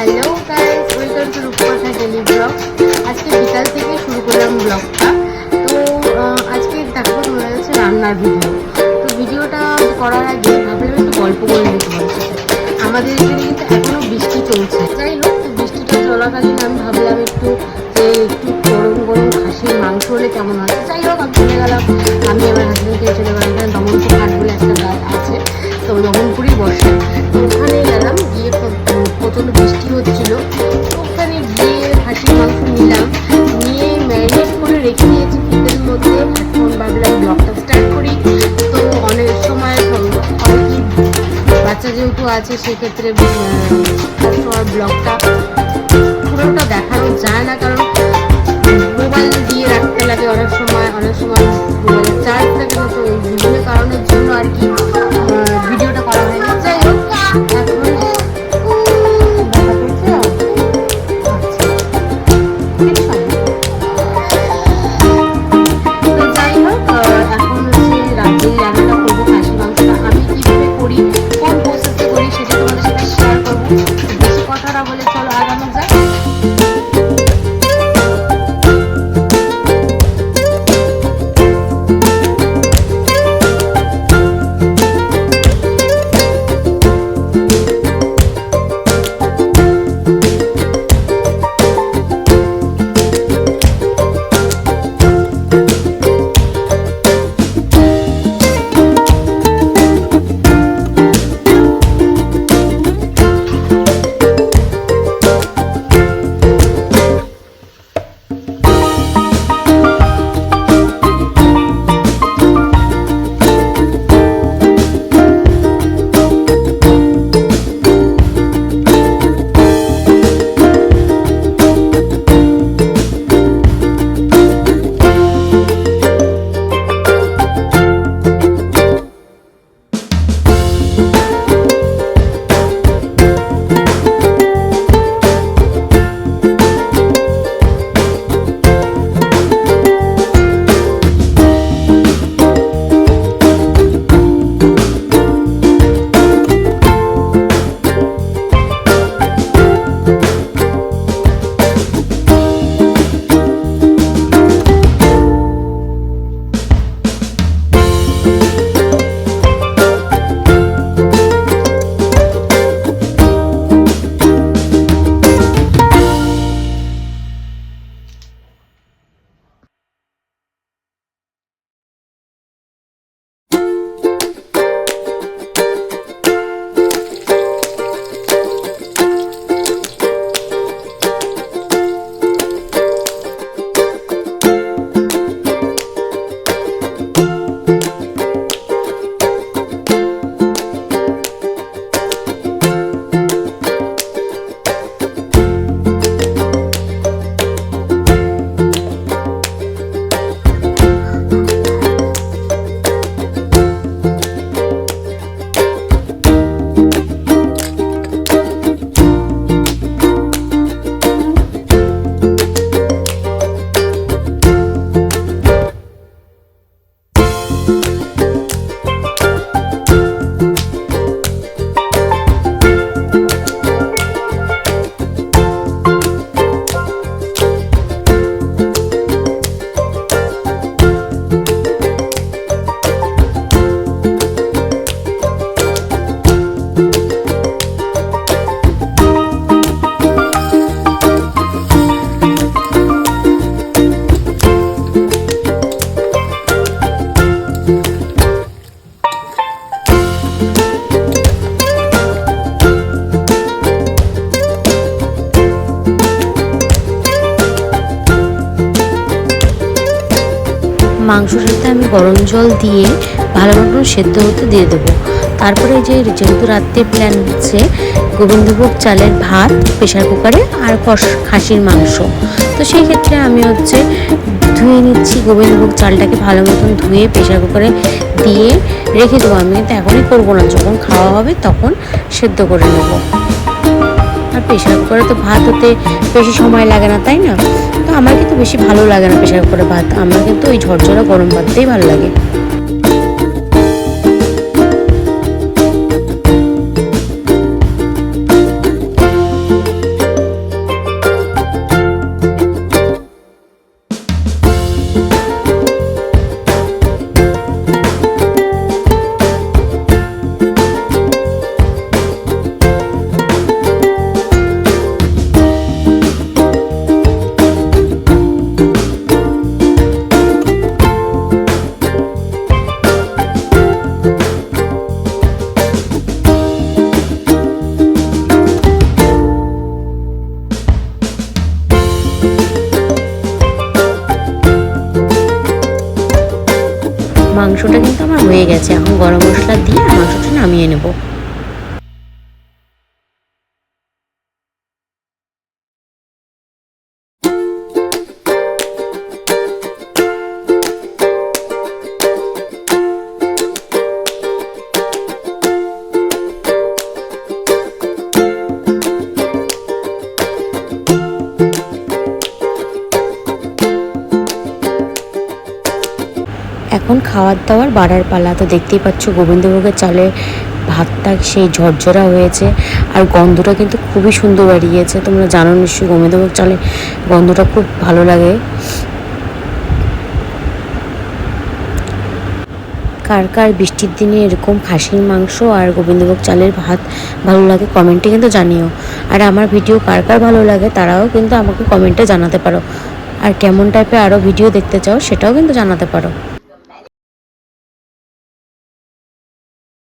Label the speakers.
Speaker 1: Hello guys welcome to Rupkatha daily blog আজকে বিকাল থেকে শুরু করলাম ব্লগটা তো আজকে দেখো তোমরা হচ্ছে রান্নার ভিডিও তো ভিডিওটা করার আগে ভাবলাম একটু গল্প করে নিতে পারছি আমাদের এখানে কিন্তু এখনও বৃষ্টি চলছে। যাই হোক, তো বৃষ্টিটা চলাকালীন আমি ভাবলাম একটু যে একটু গরম গরম খাসির মাংস হলে কেমন হয়। যাই হোক, আমি চলে গেলাম। আমি আমার হাজব্যান্ডকে চলে গেলাম। এখানে দমনপুর যেহেতু আছে সেক্ষেত্রে ব্লগটা পুরোটা দেখানো যায় না কারণ সাথে
Speaker 2: আমি গরম জল দিয়ে ভালো মতন সেদ্ধ হতে দিয়ে দেবো। তারপরে যে যেহেতু রাত্রে প্ল্যান হচ্ছে, গোবিন্দভোগ চালের ভাত প্রেশার কুকারে আর খাসির মাংস। তো সেই ক্ষেত্রে আমি হচ্ছে ধুয়ে নিচ্ছি গোবিন্দভোগ চালটাকে ভালো মতন ধুয়ে প্রেশার কুকারে দিয়ে রেখে দেবো আমি। কিন্তু এখনই করব না। যখন খাওয়া হবে তখন সেদ্ধ করে নেব। আর প্রেশার কুকারে তো ভাত হতে বেশি সময় লাগে না, তাই না? তো আমার কিন্তু বেশি ভালো লাগে না প্রেশার কুকারে ভাত। আমার কিন্তু ওই ঝরঝরা গরম ভাতটাই ভালো লাগে। হয়ে গেছে। এখন গরম মশলা দিয়ে মাংসটা নামিয়ে নেব। এখন খাওয়ার দাওয়ার বাড়ার পালা তো দেখতেই পাচ্ছ গোবিন্দভোগের চালে ভাতটা সেই ঝরঝরা হয়েছে আর গন্ধটা কিন্তু খুবই সুন্দর বেরিয়েছে। তোমরা জানো নিশ্চয়ই গোবিন্দভোগ চালে গন্ধটা খুব ভালো লাগে। কার কার বৃষ্টির দিনে এরকম খাসির মাংস আর গোবিন্দভোগ চালের ভাত ভালো লাগে কমেন্টে কিন্তু জানিও। আর আমার ভিডিও কার কার ভালো লাগে তারাও কিন্তু আমাকে কমেন্টে জানাতে পারো। আর কেমন টাইপের আরও ভিডিও দেখতে চাও সেটাও কিন্তু জানাতে পারো।